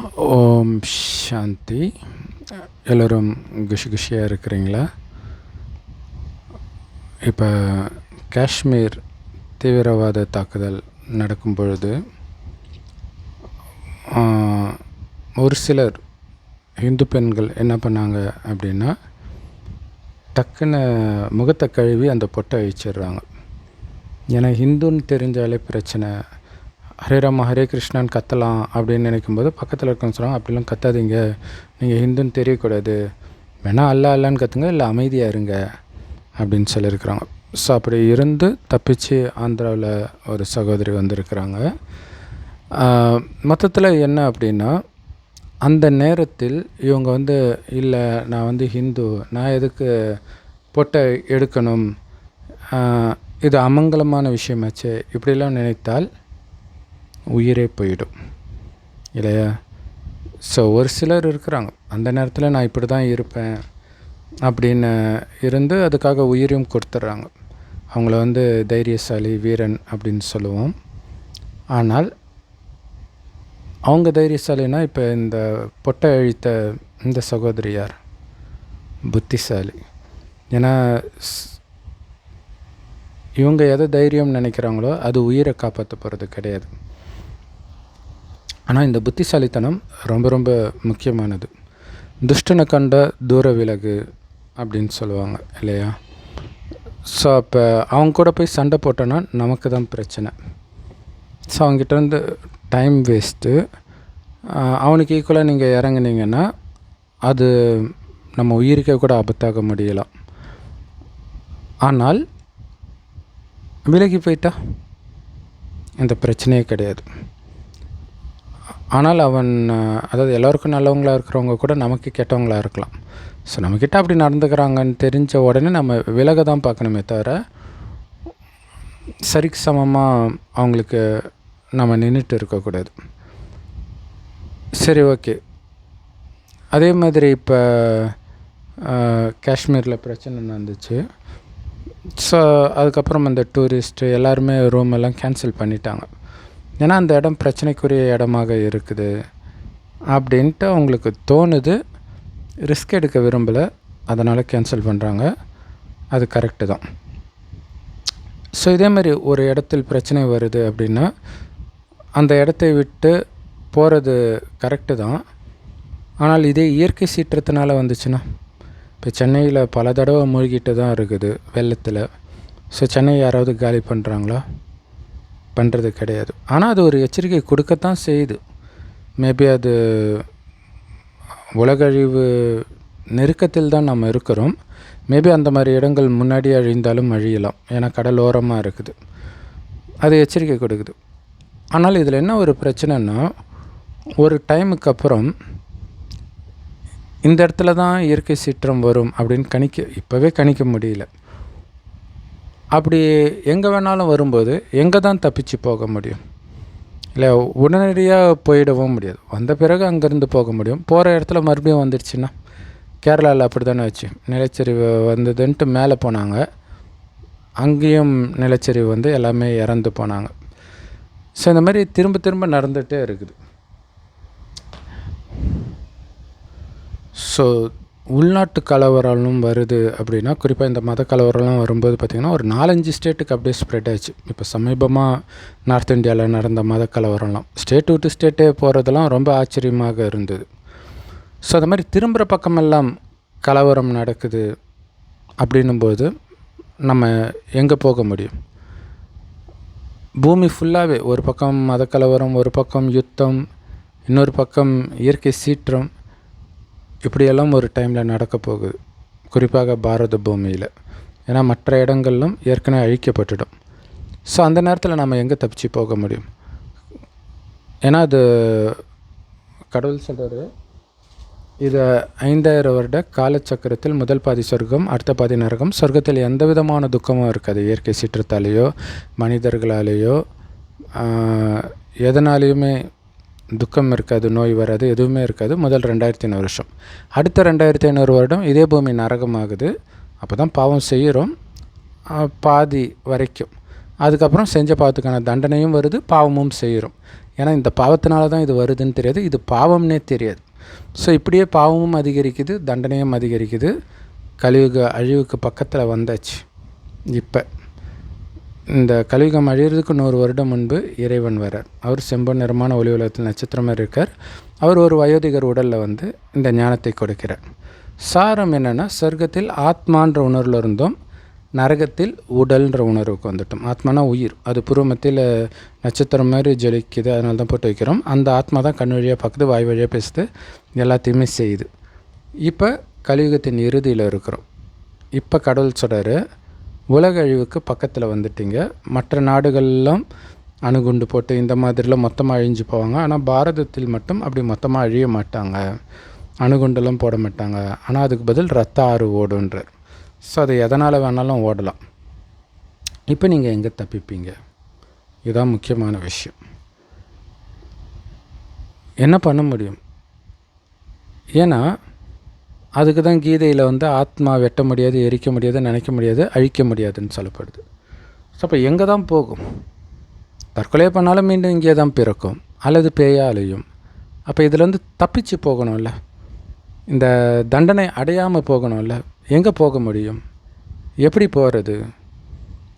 ஓம் சாந்தி. எல்லோரும் குஷி குஷியாக இருக்கிறீங்களா? இப்போ காஷ்மீர் தீவிரவாத தாக்குதல் நடக்கும் பொழுது ஒரு சிலர் இந்து பெண்கள் என்ன பண்ணாங்க அப்படின்னா டக்குன்னு முகத்தை கழுவி அந்த பொட்டை அழிச்சிடுறாங்க. ஏன்னா ஹிந்துன்னு தெரிஞ்சாலே பிரச்சனை. ஹரே ராம ஹரே கிருஷ்ணான்னு கத்தலாம் அப்படின்னு நினைக்கும்போது பக்கத்தில் இருக்கவங்க சொன்னாங்க அப்படிலாம் கத்தாதீங்க. நீங்கள் ஹிந்துன்னு தெரியக்கூடாது. வேணால் அல்ல அல்லான்னு கத்துங்க இல்லை அமைதியாக இருங்க. அப்படின்னு சொல்லியிருக்கிறாங்க. ஸோ அப்படி இருந்து தப்பிச்சு ஆந்திராவில் ஒரு சகோதரி வந்திருக்கிறாங்க. மொத்தத்தில் என்ன அப்படின்னா அந்த நேரத்தில் இவங்க வந்து இல்லை நான் வந்து ஹிந்து. நான் எதுக்கு பொட்டை எடுக்கணும்? இது அமங்கலமான விஷயமாச்சு. இப்படிலாம் நினைத்தால் உயிரே போயிடும். இல்லையா? ஸோ ஒரு சிலர் இருக்கிறாங்க. அந்த நேரத்தில் நான் இப்படி தான் இருப்பேன் அப்படின்னு இருந்து அதுக்காக உயிரையும் கொடுத்துட்றாங்க. அவங்கள வந்து தைரியசாலி வீரன் அப்படின்னு சொல்லுவோம். ஆனால் அவங்க தைரியசாலினா இப்போ இந்த பொட்டை அழித்த இந்த சகோதரியார் புத்திசாலி. ஏன்னா ஸ்- இவங்க எதை தைரியம் நினைக்கிறாங்களோ அது உயிரை காப்பாற்ற போகிறது கிடையாது. ஆனால் இந்த புத்திசாலித்தனம் ரொம்ப ரொம்ப முக்கியமானது. துஷ்டனை கண்ட தூர விலகு அப்படின்னு சொல்லுவாங்க இல்லையா? ஸோ அப்போ அவங்க கூட போய் சண்டை போட்டோன்னா நமக்கு தான் பிரச்சனை. ஸோ அவங்ககிட்டருந்து டைம் வேஸ்ட்டு அவனுக்கு ஈக்குவலாக நீங்கள் இறங்குனீங்கன்னா அது நம்ம உயிருக்கே கூட ஆபத்தாக முடியலாம். ஆனால் விலகி போயிட்டா? இந்த பிரச்சனையே கிடையாது. ஆனால் அவன் அதாவது எல்லோருக்கும் நல்லவங்களா இருக்கிறவங்க கூட நமக்கு கெட்டவங்களா இருக்கலாம். ஸோ நம்மக்கிட்ட அப்படி நடந்துக்கிறாங்கன்னு தெரிஞ்ச உடனே நம்ம விலக தான் பார்க்கணுமே தவிர சரிக்கு சமமாக அவங்களுக்கு நம்ம நின்றுட்டு இருக்கக்கூடாது. சரி ஓகே. அதே மாதிரி இப்போ காஷ்மீரில் பிரச்சனை நடந்துச்சு. ஸோ அதுக்கப்புறம் அந்த டூரிஸ்ட்டு எல்லாருமே ரூம் எல்லாம் கேன்சல் பண்ணிட்டாங்க. ஏன்னா அந்த இடம் பிரச்சனைக்குரிய இடமாக இருக்குது அப்படின்ட்டு அவங்களுக்கு தோணுது. ரிஸ்க் எடுக்க விரும்பலை. அதனால் கேன்சல் பண்ணுறாங்க அது கரெக்டு தான். ஸோ இதே மாதிரி ஒரு இடத்தில் பிரச்சனை வருது அப்படின்னா அந்த இடத்தை விட்டு போகிறது கரெக்டு தான். ஆனால் இதே இயற்கை சீற்றத்தினால வந்துச்சுன்னா இப்போ சென்னையில் பல தடவை மூழ்கிட்டு தான் இருக்குது வெள்ளத்தில். ஸோ சென்னை யாராவது காலி பண்ணுறாங்களா பண்ணுறது கிடையாது. ஆனால் அது ஒரு எச்சரிக்கை கொடுக்கத்தான் செய்யுது. மேபி அது உலகழிவு நெருக்கத்தில் தான் நம்ம இருக்கிறோம். மேபி அந்த மாதிரி இடங்கள் முன்னாடி அழிந்தாலும் அழியலாம். ஏன்னா கடல் ஓரமாக இருக்குது. அது எச்சரிக்கை கொடுக்குது. ஆனால் இதில் என்ன ஒரு பிரச்சனைன்னா ஒரு டைமுக்கு அப்புறம் இந்த இடத்துல தான் இயற்கை சீற்றம் வரும் அப்படின்னு கணிக்க இப்போவே கணிக்க முடியல. அப்படி எங்கே வேணாலும் வரும்போது எங்கே தான் தப்பிச்சு போக முடியும்? இல்லை உடனடியாக போயிடவும் முடியாது. வந்த பிறகு அங்கேருந்து போக முடியும். போகிற இடத்துல மறுபடியும் வந்துடுச்சுன்னா கேரளாவில் அப்படி தானே வச்சு நிலச்சரிவு வந்ததுன்ட்டு மேலே போனாங்க. அங்கேயும் நிலச்சரிவு வந்து எல்லாமே இறந்து போனாங்க. ஸோ இந்த மாதிரி திரும்ப திரும்ப நடந்துகிட்டே இருக்குது. ஸோ உள்நாட்டு கலவரம்னு வருது அப்படின்னா குறிப்பாக இந்த மத கலவரம்லாம் வரும்போது பார்த்திங்கன்னா ஒரு நாலஞ்சு ஸ்டேட்டுக்கு அப்படியே ஸ்ப்ரெட் ஆச்சு இப்போ சமீபமாக நார்த் இந்தியாவில் நடந்த மத கலவரம்லாம். ஸ்டேட் விட்டு ஸ்டேட்டே போகிறதெல்லாம் ரொம்ப ஆச்சரியமாக இருந்தது. ஸோ அந்த மாதிரி திரும்புகிற பக்கமெல்லாம் கலவரம் நடக்குது அப்படின்னும்போது நம்ம எங்கே போக முடியும்? பூமி ஃபுல்லாகவே ஒரு பக்கம் மத கலவரம் ஒரு பக்கம் யுத்தம் இன்னொரு பக்கம் இயற்கை சீற்றம் இப்படியெல்லாம் ஒரு டைமில் நடக்க போகுது. குறிப்பாக பாரத பூமியில். ஏன்னா மற்ற இடங்கள்லாம் ஏற்கனவே அழிக்கப்பட்டுடும். ஸோ அந்த நேரத்தில் நம்ம எங்கே தப்பிச்சு போக முடியும்? ஏன்னா அது கடவுள் சொல்கிறாரு இது ஐந்தாயிரம் வருட காலச்சக்கரத்தில் முதல் பாதி சொர்க்கம் அடுத்த பாதி நரகம் சொர்க்கத்தில் எந்த விதமான துக்கமும் இருக்காது. இயற்கை சீற்றத்தாலேயோ மனிதர்களாலேயோ எதனாலேயுமே துக்கம் இருக்காது நோய் வராது எதுவுமே இருக்காது. முதல் ரெண்டாயிரத்தி ஐநூறு வருஷம். அடுத்த ரெண்டாயிரத்தி ஐநூறு வருடம் இதே பூமி நரகமாகுது. அப்போ தான் பாவம் செய்கிறோம் பாதி வரைக்கும். அதுக்கப்புறம் செஞ்ச பாவத்துக்கான தண்டனையும் வருது பாவமும் செய்கிறோம் ஏன்னா இந்த பாவத்தினால தான் இது வருதுன்னு தெரியாது. இது பாவம்னே தெரியாது. ஸோ இப்படியே பாவமும் அதிகரிக்குது தண்டனையும் அதிகரிக்குது. கழிவுக அழிவுக்கு பக்கத்தில் வந்தாச்சு. இப்போ. இந்த கலியுகம் அழியிறதுக்கு நூறு வருடம் முன்பு இறைவன் வரார் அவர் செம்பன் நிறமான ஒளி உலகத்தில் நட்சத்திரமாக இருக்கார். அவர் ஒரு வயோதிகர் உடலில் வந்து இந்த ஞானத்தை கொடுக்கிறார். சாரம் என்னென்னா சொர்க்கத்தில் ஆத்மான்ற உணர்வில் இருந்தோம் நரகத்தில் உடல்ன்ற உணர்வுக்கு வந்துட்டோம். ஆத்மானா உயிர். அது பூர்வமத்தில் நட்சத்திரம் மாதிரி ஜொலிக்குது அதனால தான் போட்டு வைக்கிறோம். அந்த ஆத்மா தான் கண் வழியாக பார்க்குது வாய் வழியாக பேசுது எல்லாத்தையுமே செய்யுது. இப்போ கலியுகத்தின் இறுதியில் இருக்கிறோம். இப்போ கடவுள் சொல்கிறாரு உலக அழிவுக்கு பக்கத்தில் வந்துட்டீங்க. மற்ற நாடுகள்லாம் அணுகுண்டு போட்டு இந்த மாதிரிலாம் மொத்தமாக அழிஞ்சு போவாங்க. ஆனால் பாரதத்தில் மட்டும் அப்படி மொத்தமாக அழிய மாட்டாங்க. அணுகுண்டெல்லாம் போட மாட்டாங்க. ஆனால் அதுக்கு பதில் ரத்த ஆறு ஓடுன்றார் ஸோ அது எதனால் வேணாலும் ஓடலாம். இப்போ நீங்கள் எங்கே தப்பிப்பீங்க? இதுதான் முக்கியமான விஷயம். என்ன பண்ண முடியும்? ஏன்னா அதுக்கு தான் கீதையில் வந்து ஆத்மா வெட்ட முடியாது எரிக்க முடியாது நினைக்க முடியாது அழிக்க முடியாதுன்னு சொல்லப்படுது. ஸோ அப்போ எங்கே தான் போகும்? தற்கொலை பண்ணாலும் மீண்டும் இங்கே தான் பிறக்கும் அல்லது பேயா அழியும் அப்போ இதிலேருந்து தப்பிச்சு போகணும்ல? இந்த தண்டனை அடையாமல் போகணும்ல? எங்கே போக முடியும்? எப்படி போகிறது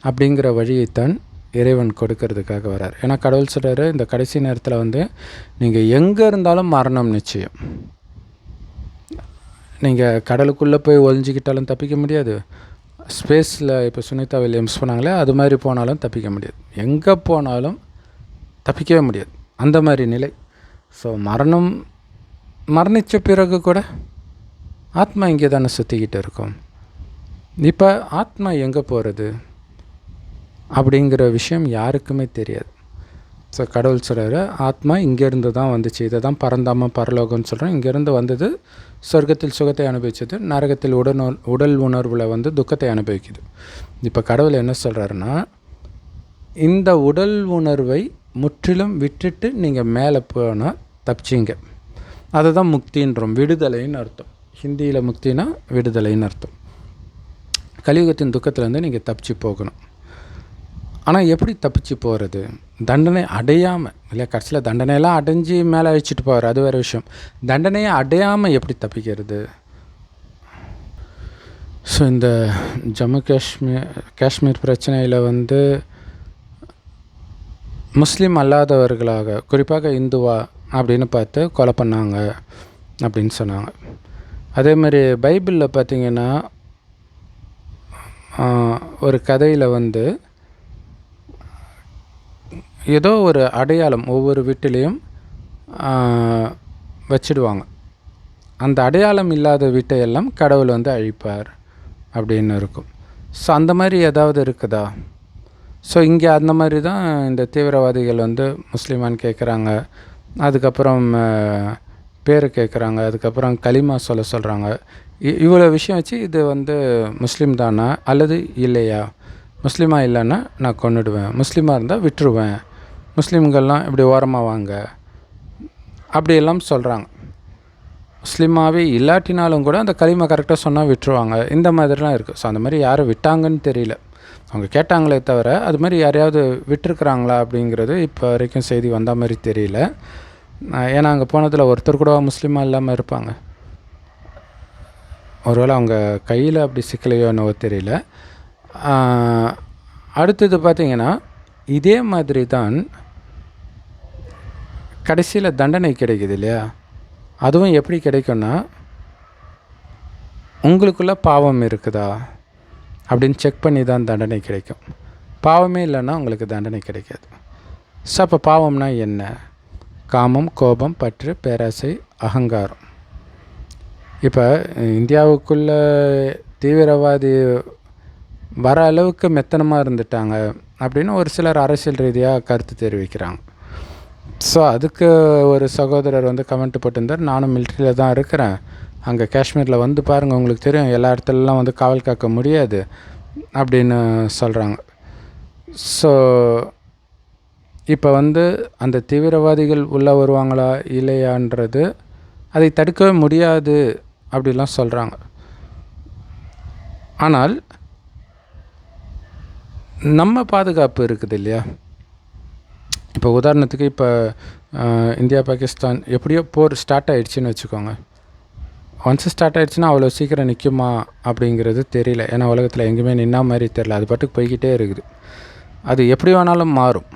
அப்படிங்கிற வழியைத்தான் இறைவன் கொடுக்கறதுக்காக வரார். ஏன்னா கடவுள் சொல்கிறாரு இந்த கடைசி நேரத்தில் வந்து நீங்கள் எங்கே இருந்தாலும் மரணம் நிச்சயம். நீங்கள் கடலுக்குள்ளே போய் ஒழிஞ்சிக்கிட்டாலும் தப்பிக்க முடியாது. ஸ்பேஸில் இப்போ சுனிதா வில்லியம்ஸ் போனாங்களே அது மாதிரி போனாலும் தப்பிக்க முடியாது. எங்கே போனாலும் தப்பிக்கவே முடியாது. அந்த மாதிரி நிலை. ஸோ மரணம் மரணித்த பிறகு கூட ஆத்மா இங்கே தானே சுற்றிக்கிட்டு இருக்கும். இப்போ ஆத்மா எங்கே போகிறது அப்படிங்கிற விஷயம் யாருக்குமே தெரியாது. ஸோ கடவுள் சொல்கிறாரு ஆத்மா இங்கேருந்து தான் வந்துச்சு. இதை தான் பரந்தாம பரலோகம்னு சொல்கிறோம் இங்கேருந்து வந்தது சொர்க்கத்தில் சுகத்தை அனுபவிச்சது. நரகத்தில் உடல் உடல் உணர்வில் வந்து துக்கத்தை அனுபவிக்குது. இப்போ கடவுள் என்ன சொல்கிறாருன்னா இந்த உடல் உணர்வை முற்றிலும் விட்டுட்டு நீங்கள் மேலே போனால் தப்பிச்சிங்க. அதுதான் முக்தின்றோம் விடுதலைன்னு அர்த்தம். ஹிந்தியில் முக்தினா விடுதலைன்னு அர்த்தம். கலியுகத்தின் துக்கத்துலேருந்து நீங்கள் தப்பிச்சு போகணும். ஆனால் எப்படி தப்பிச்சு போகிறது தண்டனை அடையாமல் இல்லை கடைசியில் தண்டனையெல்லாம் அடைஞ்சு மேலே அழிச்சிட்டு போவார் அது வேறு விஷயம். தண்டனையை அடையாமல் எப்படி தப்பிக்கிறது? ஸோ இந்த ஜம்மு காஷ்மீர் காஷ்மீர் பிரச்சனையில் வந்து முஸ்லீம் அல்லாதவர்களாக குறிப்பாக இந்துவா அப்படின்னு பார்த்து கொலை பண்ணாங்க அப்படின்னு சொன்னாங்க. அதேமாதிரி பைபிளில் பார்த்திங்கன்னா ஒரு கதையில் வந்து ஏதோ ஒரு அடையாளம் ஒவ்வொரு வீட்டிலையும் வச்சிடுவாங்க. அந்த அடையாளம் இல்லாத வீட்டையெல்லாம் கடவுள் வந்து அழிப்பார் அப்படின்னு இருக்கும். ஸோ அந்த மாதிரி ஏதாவது இருக்குதா? ஸோ இங்கே அந்த மாதிரி தான் இந்த தீவிரவாதிகள் வந்து முஸ்லீமான்னு கேட்குறாங்க அதுக்கப்புறம் பேர் கேட்குறாங்க அதுக்கப்புறம் களிமா சொல்ல சொல்கிறாங்க இவ்வளோ விஷயம் வச்சு இது வந்து முஸ்லீம் தானா? அல்லது இல்லையா? முஸ்லீமாக இல்லைன்னா நான் கொண்டுடுவேன் முஸ்லீமாக இருந்தால் விட்டுருவேன். முஸ்லீம்கள்லாம் இப்படி ஓரமாக வாங்க. அப்படியெல்லாம் சொல்கிறாங்க முஸ்லீமாகவே இல்லாட்டினாலும் கூட அந்த களிமை கரெக்டாக சொன்னால் விட்டுருவாங்க. இந்த மாதிரிலாம் இருக்குது ஸோ அந்த மாதிரி யாரை விட்டாங்கன்னு தெரியல. அவங்க கேட்டாங்களே தவிர அது மாதிரி யாரையாவது விட்டுருக்குறாங்களா அப்படிங்கிறது இப்போ வரைக்கும் செய்தி வந்த மாதிரி தெரியல. ஏன்னா அங்கே போனதில் ஒருத்தர் கூட முஸ்லீமாக இல்லாமல் இருப்பாங்க. ஒருவேளை அவங்க கையில் அப்படி சிக்கலையோ என்னவோ தெரியல. அடுத்தது பார்த்திங்கன்னா இதே மாதிரி தான் கடைசியில் தண்டனை கிடைக்குது இல்லையா? அதுவும் எப்படி கிடைக்கும்னா உங்களுக்குள்ளே பாவம் இருக்குதா? அப்படின்னு செக் பண்ணி தான் தண்டனை கிடைக்கும். பாவமே இல்லைன்னா உங்களுக்கு தண்டனை கிடைக்காது. ஸோ அப்போ பாவம்னா என்ன? காமம் கோபம் பற்று பேராசை அகங்காரம். இப்போ இந்தியாவுக்குள்ள தீவிரவாதி வர அளவுக்கு மெத்தனமாக இருந்துட்டாங்க. அப்படின்னு ஒரு சிலர் அரசியல் ரீதியாக கருத்து தெரிவிக்கிறாங்க. ஸோ அதுக்கு ஒரு சகோதரர் வந்து கமெண்ட் போட்டிருந்தார். நானும் மிலிட்ரியில் தான் இருக்கிறேன். அங்கே காஷ்மீரில் வந்து பாருங்கள் உங்களுக்கு தெரியும் எல்லா இடத்துலலாம் வந்து காவல் காக்க முடியாது அப்படின்னு சொல்கிறாங்க ஸோ இப்போ வந்து அந்த தீவிரவாதிகள் உள்ளே வருவாங்களா இல்லையான்றது அதை தடுக்கவே முடியாது அப்படிலாம் சொல்கிறாங்க ஆனால் நம்ம பாதுகாப்பு இருக்குது இல்லையா? இப்போ உதாரணத்துக்கு இப்போ இந்தியா பாகிஸ்தான் எப்படியோ போர் ஸ்டார்ட் ஆகிடுச்சின்னு வச்சுக்கோங்க. ஒன்ஸ் ஸ்டார்ட் ஆகிடுச்சின்னா அவ்வளோ சீக்கிரம் நிற்குமா அப்படிங்கிறது தெரியல. ஏன்னா உலகத்தில் எங்கேயுமே நின்னா மாதிரி தெரில அது பாட்டுக்கு போய்கிட்டே இருக்குது. அது எப்படி வேணாலும் மாறும்.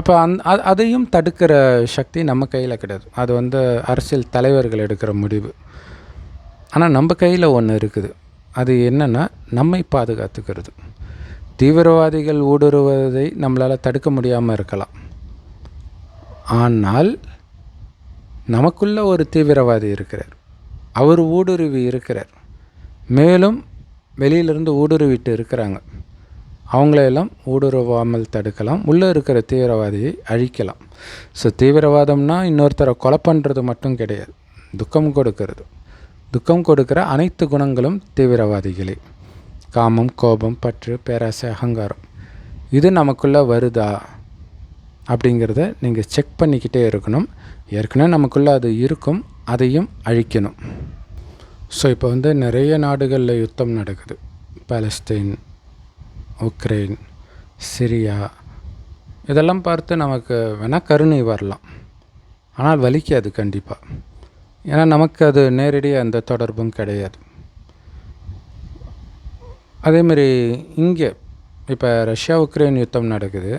அப்போ அந் அது அதையும் தடுக்கிற சக்தி நம்ம கையில் கிடையாது. அது வந்து அரசியல் தலைவர்கள் எடுக்கிற முடிவு. ஆனால் நம்ம கையில் ஒன்று இருக்குது. அது என்னென்னா நம்மை பாதுகாத்துக்கிறது. தீவிரவாதிகள் ஊடுருவதை நம்மளால் தடுக்க முடியாமல் இருக்கலாம். ஆனால் நமக்குள்ள ஒரு தீவிரவாதி இருக்கிறார். அவர் ஊடுருவி இருக்கிறார். மேலும் வெளியிலிருந்து ஊடுருவிட்டு இருக்கிறாங்க. அவங்களையெல்லாம் ஊடுருவாமல் தடுக்கலாம். உள்ளே இருக்கிற தீவிரவாதியை அழிக்கலாம். ஸோ தீவிரவாதம்னா இன்னொருத்தரை கொலை பண்ணுறது மட்டும் கிடையாது. துக்கம் கொடுக்கிறது. துக்கம் கொடுக்கிற அனைத்து குணங்களும் தீவிரவாதிகளே. காமம் கோபம் பற்று பேராசை அகங்காரம். இது நமக்குள்ளே வருதா? அப்படிங்கிறத நீங்கள் செக் பண்ணிக்கிட்டே இருக்கணும். ஏற்கனவே நமக்குள்ளே அது இருக்கும் அதையும் அழிக்கணும். ஸோ இப்போ வந்து நிறைய நாடுகளில் யுத்தம் நடக்குது. Palestine Ukraine Syria. இதெல்லாம் பார்த்து நமக்கு வேணால் கருணை வரலாம். ஆனால் வலிக்காது கண்டிப்பாக ஏன்னா நமக்கு அது நேரடியாக எந்த தொடர்பும் கிடையாது. அதேமாரி இங்கே இப்போ ரஷ்யா உக்ரைன் யுத்தம் நடக்குது.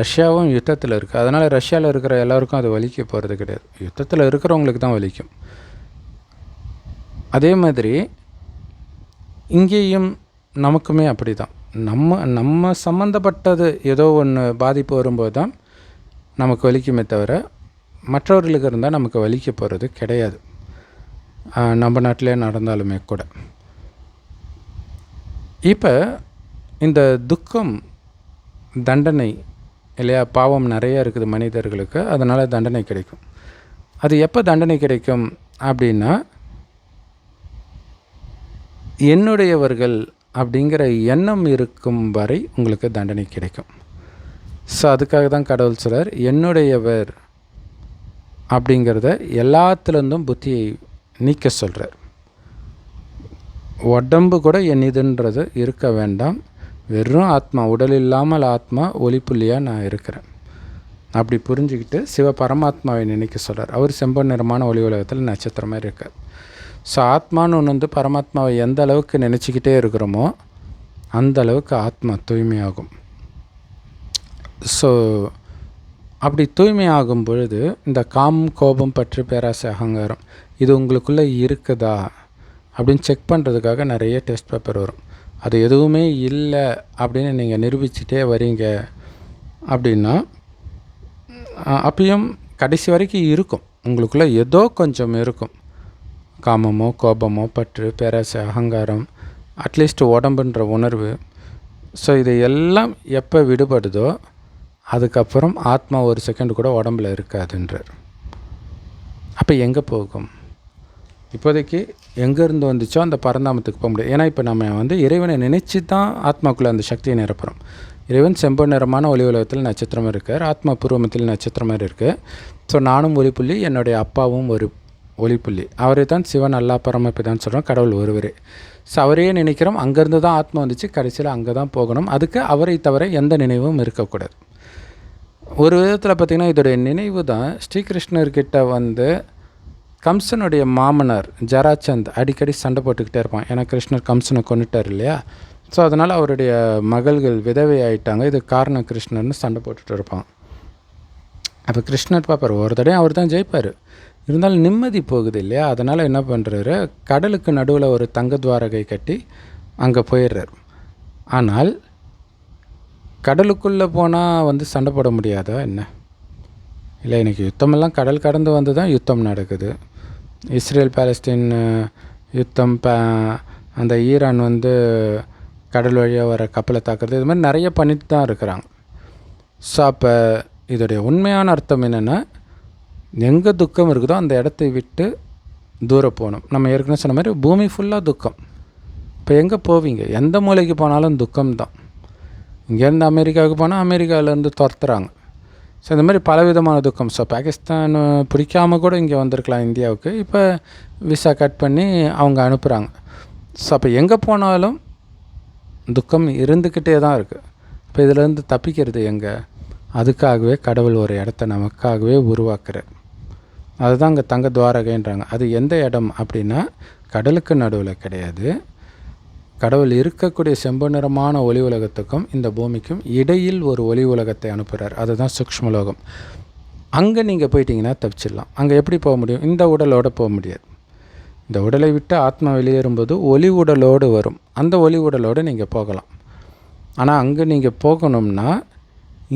ரஷ்யாவும் யுத்தத்தில் இருக்குது அதனால் ரஷ்யாவில் இருக்கிற எல்லாருக்கும் அது வலிக்க போகிறது கிடையாது. யுத்தத்தில் இருக்கிறவங்களுக்கு தான் வலிக்கும். அதே மாதிரி இங்கேயும் நமக்குமே அப்படி தான் நம்ம நம்ம சம்மந்தப்பட்டது ஏதோ ஒன்று பாதிப்பு வரும்போது தான் நமக்கு வலிக்குமே தவிர மற்றவர்களுக்கு இருந்தால் நமக்கு வலிக்க போகிறது கிடையாது. நம்ம நாட்டிலே நடந்தாலுமே கூட. இப்போ இந்த துக்கம் தண்டனை இல்லையா? பாவம் நிறையா இருக்குது மனிதர்களுக்கு. அதனால் தண்டனை கிடைக்கும். அது எப்போ தண்டனை கிடைக்கும் அப்படின்னா என்னுடையவர்கள் அப்படிங்கிற எண்ணம் இருக்கும் வரை உங்களுக்கு தண்டனை கிடைக்கும். ஸோ அதுக்காக தான் கடவுள் சிலர் என்னுடையவர் அப்படிங்கிறத எல்லாத்துலேருந்தும் புத்தியை நீக்க சொல்கிறார் உடம்பு கூட என்னதுன்றது இருக்க வேண்டாம். வெறும் ஆத்மா உடல் இல்லாமல் ஆத்மா ஒளிப்புள்ளியாக நான் இருக்கிறேன். அப்படி புரிஞ்சுக்கிட்டு சிவ பரமாத்மாவை நினைக்க சொல்கிறார் அவர் செம்பன் நிறமான ஒளி உலகத்தில் நட்சத்திரம் மாதிரி இருக்கார். ஸோ ஆத்மான்னு ஒன்று வந்து பரமாத்மாவை எந்த அளவுக்கு நினச்சிக்கிட்டே இருக்கிறோமோ அந்த அளவுக்கு ஆத்மா தூய்மையாகும். ஸோ அப்படி தூய்மையாகும் பொழுது இந்த காம் கோபம் பற்று பேராசை அகங்காரம் இது உங்களுக்குள்ளே இருக்குதா? அப்படின்னு செக் பண்ணுறதுக்காக நிறைய டெஸ்ட் பேப்பர் வரும். அது எதுவுமே இல்லை அப்படின்னு நீங்கள் நிரூபிச்சிட்டே வரீங்க அப்படின்னா அப்பயும் கடைசி வரைக்கும் இருக்கும். உங்களுக்குள்ளே ஏதோ கொஞ்சம் இருக்கும். காமமோ கோபமோ பற்று பேராசை அகங்காரம் அட்லீஸ்ட் உடம்புன்ற உணர்வு. ஸோ இது எல்லாம் எப்போ விடுபடுதோ அதுக்கப்புறம் ஆத்மா ஒரு செகண்ட் கூட உடம்புல இருக்காதுன்றார். அப்போ எங்கே போகும்? இப்போதைக்கு எங்கேருந்து வந்துச்சோ அந்த பரந்தாமத்துக்கு போக முடியாது. ஏன்னா இப்போ நம்ம வந்து இறைவனை நினச்சி தான் ஆத்மாக்குள்ளே அந்த சக்தியை நிரப்புகிறோம் இறைவன் செம்பு நிறமான ஒளி உலகத்தில் நட்சத்திரம் இருக்கார். ஆத்மா பூர்வமத்தில் நட்சத்திரம் மாதிரி இருக்குது ஸோ நானும் ஒளிப்புள்ளி என்னுடைய அப்பாவும் ஒரு ஒளிப்புள்ளி அவரை தான் சிவன் அல்லா பரமப்பிதான் சொல்கிறோம் கடவுள் ஒருவரே. ஸோ அவரையே நினைக்கிறோம். அங்கேருந்து தான் ஆத்மா வந்துச்சு. கடைசியில் அங்கே தான் போகணும். அதுக்கு அவரை தவிர எந்த நினைவும் இருக்கக்கூடாது. ஒரு விதத்தில் பார்த்திங்கன்னா இதோடைய நினைவு தான் ஸ்ரீகிருஷ்ணர்கிட்ட வந்து கம்சனுடைய மாமனார் ஜராச்சந்த் அடிக்கடி சண்டை போட்டுக்கிட்டே இருப்பான். ஏன்னா கிருஷ்ணர் கம்சனை கொண்டுட்டார் இல்லையா? ஸோ அதனால் அவருடைய மகள்கள் விதவை ஆயிட்டாங்க. இது காரண கிருஷ்ணர்னு சண்டை போட்டுட்டு இருப்பான். அப்போ கிருஷ்ணர் பார்ப்பார் ஒரு தடையும் அவர் தான் ஜெயிப்பார். இருந்தாலும் நிம்மதி போகுது இல்லையா? அதனால் என்ன பண்ணுறாரு கடலுக்கு நடுவில் ஒரு தங்க துவாரகை கட்டி அங்கே போயிடுறார். ஆனால் கடலுக்குள்ளே போனால் வந்து சண்டை போட முடியாதா என்ன? இல்லை இன்றைக்கி யுத்தமெல்லாம் கடல் கடந்து வந்து தான் யுத்தம் நடக்குது. இஸ்ரேல் பாலஸ்தீன் யுத்தம் ப அந்த ஈரான் வந்து கடல் வழியாக வர கப்பலை தாக்குறது இது மாதிரி நிறைய பண்ணிட்டு தான் இருக்கிறாங்க. ஸோ அப்போ இதோடைய உண்மையான அர்த்தம் என்னென்னா எங்கே துக்கம் இருக்குதோ அந்த இடத்தை விட்டு தூரம் போகணும். நம்ம ஏற்கனவே சொன்ன மாதிரி பூமி ஃபுல்லாக துக்கம். இப்போ எங்கே போவீங்க? எந்த மூலைக்கு போனாலும் துக்கம் தான் இங்கேருந்து அமெரிக்காவுக்கு போனால் அமெரிக்காவிலேருந்து துரத்துறாங்க. ஸோ இந்த மாதிரி பலவிதமான துக்கம். ஸோ பாகிஸ்தான் பிடிக்காம கூட இங்கே வந்திருக்கலாம் இந்தியாவுக்கு. இப்போ விசா கட் பண்ணி அவங்க அனுப்புகிறாங்க ஸோ அப்போ எங்கே போனாலும் துக்கம் இருந்துக்கிட்டே தான் இருக்குது இப்போ இதிலேருந்து தப்பிக்கிறது எங்கே? அதுக்காகவே கடவுள் ஒரு இடத்த நமக்காகவே உருவாக்குறார் அதுதான் அங்கே தங்க துவாரகைன்றாங்க. அது எந்த இடம் அப்படின்னா கடலுக்கு நடுவில் கிடையாது. கடவுள் இருக்கக்கூடிய செம்பு நிறமான ஒளி உலகத்துக்கும் இந்த பூமிக்கும் இடையில் ஒரு ஒளி உலகத்தை அனுப்புகிறார் அதுதான் சூக்மலோகம் அங்கே நீங்கள் போயிட்டீங்கன்னா தப்பிச்சிடலாம். அங்கே எப்படி போக முடியும்? இந்த உடலோடு போக முடியாது. இந்த உடலை விட்டு ஆத்மா வெளியேறும்போது ஒளி உடலோடு வரும். அந்த ஒளி உடலோடு நீங்கள் போகலாம். ஆனால் அங்கே நீங்கள் போகணும்னா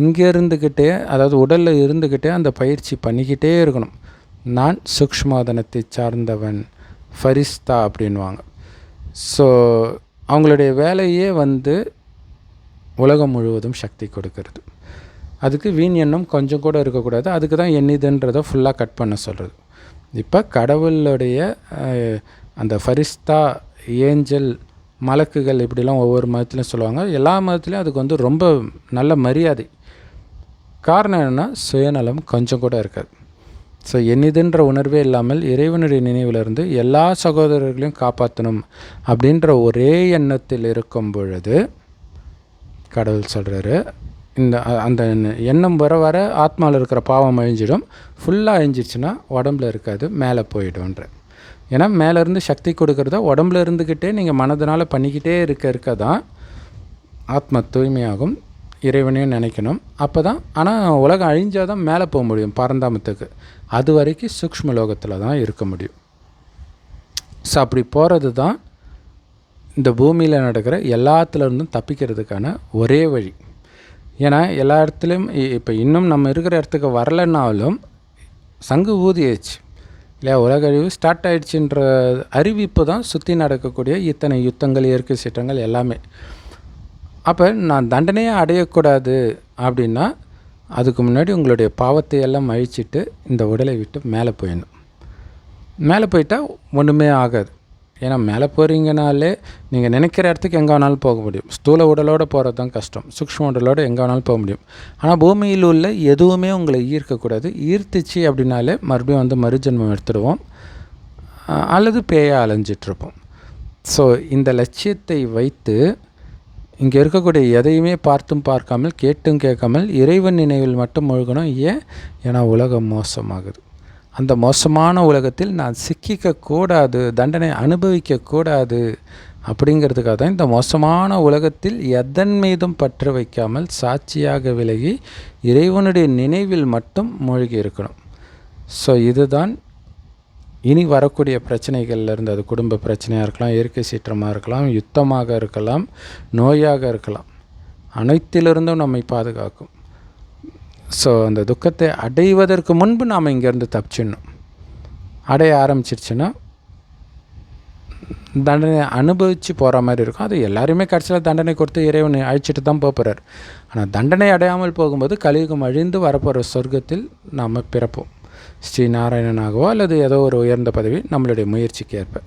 இங்கே இருந்துக்கிட்டே அதாவது உடலில் இருந்துக்கிட்டே அந்த பயிற்சி பண்ணிக்கிட்டே இருக்கணும். நான் சூக்ஷ்மாதனத்தை சார்ந்தவன் ஃபரிஸ்தா அப்படின்வாங்க ஸோ அவங்களுடைய வேலையே வந்து உலகம் முழுவதும் சக்தி கொடுக்கறது. அதுக்கு வீண் எண்ணம் கொஞ்சம் கூட இருக்கக்கூடாது. அதுக்கு தான் எண்ணிதுன்றதை ஃபுல்லாக கட் பண்ண சொல்கிறது இப்போ கடவுளுடைய அந்த ஃபரிஸ்தா ஏஞ்சல் மலக்குகள் இப்படிலாம் ஒவ்வொரு மதத்துலையும் சொல்லுவாங்க. எல்லா மதத்துலேயும் அதுக்கு வந்து ரொம்ப நல்ல மரியாதை. காரணம் என்னென்னா சுயநலம் கொஞ்சம் கூட இருக்காது. ஸோ என்னதுன்ற உணர்வே இல்லாமல் இறைவனுடைய நினைவிலிருந்து எல்லா சகோதரர்களையும் காப்பாற்றணும் அப்படின்ற ஒரே எண்ணத்தில் இருக்கும் பொழுது கடவுள் சொல்கிறாரு இந்த அந்த எண்ணம் வர வர ஆத்மாவில் இருக்கிற பாவம் அழிஞ்சிடும். ஃபுல்லாக அழிஞ்சிருச்சுன்னா உடம்புல இருக்காது மேலே போயிடும்ன்ற. ஏன்னா மேலேருந்து சக்தி கொடுக்குறத உடம்புல இருந்துக்கிட்டே நீங்கள் மனதனால் பண்ணிக்கிட்டே இருக்க இருக்க தான் ஆத்ம தூய்மையாகும் இறைவனையும் நினைக்கணும். அப்போ தான் ஆனால் உலகம் அழிஞ்சால் தான் மேலே போக முடியும் பரந்தாமத்துக்கு. அது வரைக்கும் சூக்ஷ்ம லோகத்தில் தான் இருக்க முடியும். ஸோ அப்படி போகிறது தான் இந்த பூமியில் நடக்கிற எல்லாத்துலேருந்தும் தப்பிக்கிறதுக்கான ஒரே வழி. ஏன்னா எல்லா இடத்துலையும் இப்போ இன்னும் நம்ம இருக்கிற இடத்துக்கு வரலைன்னாலும் சங்கு ஊதியாச்சு. இல்லையா உலக அழிவு ஸ்டார்ட் ஆகிடுச்சின்ற அறிவிப்பு தான் சுற்றி நடக்கக்கூடிய இத்தனை யுத்தங்கள் இயற்கை சீற்றங்கள் எல்லாமே. அப்போ நான் தண்டனையை அடையக்கூடாது அப்படின்னா அதுக்கு முன்னாடி உங்களுடைய பாவத்தை எல்லாம் அழிச்சிட்டு இந்த உடலை விட்டு மேலே போயிடணும். மேலே போயிட்டால் ஒன்றுமே ஆகாது. ஏன்னா மேலே போகிறீங்கனாலே நீங்கள் நினைக்கிற இடத்துக்கு எங்கே வேணாலும் போக முடியும். ஸ்தூல உடலோடு போகிறது தான் கஷ்டம். சூக்ஷ்ம உடலோடு எங்கே வேணாலும் போக முடியும். ஆனால் பூமியில் உள்ள எதுவுமே உங்களை ஈர்க்கக்கூடாது. ஈர்த்துச்சு அப்படின்னாலே மறுபடியும் வந்து மறுஜென்மம் எடுத்துடுவோம். அல்லது பேயாக அலைஞ்சிட்ருப்போம் ஸோ இந்த லட்சியத்தை வைத்து இங்கே இருக்கக்கூடிய எதையுமே பார்த்தும் பார்க்காமல் கேட்டும் கேட்காமல் இறைவன் நினைவில் மட்டும் முழுகணும். ஏன்? ஏன்னா உலகம் மோசமாகுது. அந்த மோசமான உலகத்தில் நான் சிக்கிக்கக்கூடாது தண்டனை அனுபவிக்கக்கூடாது அப்படிங்கிறதுக்காக தான் இந்த மோசமான உலகத்தில் எதன் மீதும் பற்று வைக்காமல் சாட்சியாக விலகி இறைவனுடைய நினைவில் மட்டும் மூழ்கி இருக்கணும். ஸோ இதுதான் இனி வரக்கூடிய பிரச்சனைகள்லேருந்து அது குடும்ப பிரச்சனையாக இருக்கலாம் இயற்கை சீற்றமாக இருக்கலாம் யுத்தமாக இருக்கலாம் நோயாக இருக்கலாம் அனைத்திலிருந்தும் நம்மை பாதுகாக்கும். ஸோ அந்த துக்கத்தை அடைவதற்கு முன்பு நாம் இங்கேருந்து தப்பிச்சிடணும். அடைய ஆரம்பிச்சிருச்சுன்னா தண்டனை அனுபவித்து போகிற மாதிரி இருக்கும். அது எல்லாருமே கடைசியில் தண்டனை கொடுத்து இறைவன் அழிச்சிட்டு தான் போகிறார் ஆனால் தண்டனை அடையாமல் போகும்போது கலியுகம் அழிந்து வரப்போகிற சொர்க்கத்தில் நாம் பிறப்போம். ஸ்ரீ நாராயணனாகவோ அல்லது ஏதோ ஒரு உயர்ந்த பதவி நம்மளுடைய முயற்சிக்கு ஏற்ப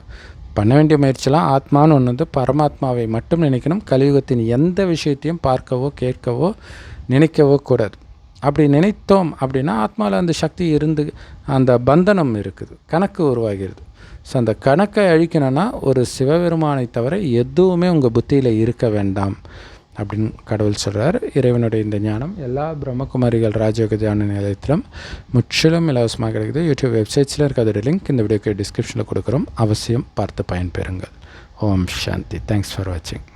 பண்ண வேண்டிய முயற்சிலாம் ஆத்மான்னு ஒன்று வந்து பரமாத்மாவை மட்டும் நினைக்கணும் கலியுகத்தின் எந்த விஷயத்தையும் பார்க்கவோ கேட்கவோ நினைக்கவோ கூடாது. அப்படி நினைத்தோம் அப்படின்னா ஆத்மாவில் அந்த சக்தி இருந்து அந்த பந்தனம் இருக்குது கணக்கு உருவாகிறது. ஸோ அந்த கணக்கை அழிக்கணும்னா ஒரு சிவபெருமானை தவிர எதுவுமே உங்கள் புத்தியில் இருக்க வேண்டாம். அப்படின்னு கடவுள் சொல்கிறார் இறைவனுடைய இந்த ஞானம் எல்லா பிரம்மகுமாரிகள் ராஜயோக தியான நிலையத்திலும் முற்றிலும் இலவசமாக கிடைக்குது. யூடியூப் வெப்சைட்ஸில் இருக்க அதோட லிங்க் இந்த வீடியோக்கு டிஸ்கிரிப்ஷனில் கொடுக்குறோம். அவசியம் பார்த்து பயன்பெறுங்கள். ஓம் சாந்தி. தேங்க்ஸ் ஃபார் வாட்சிங்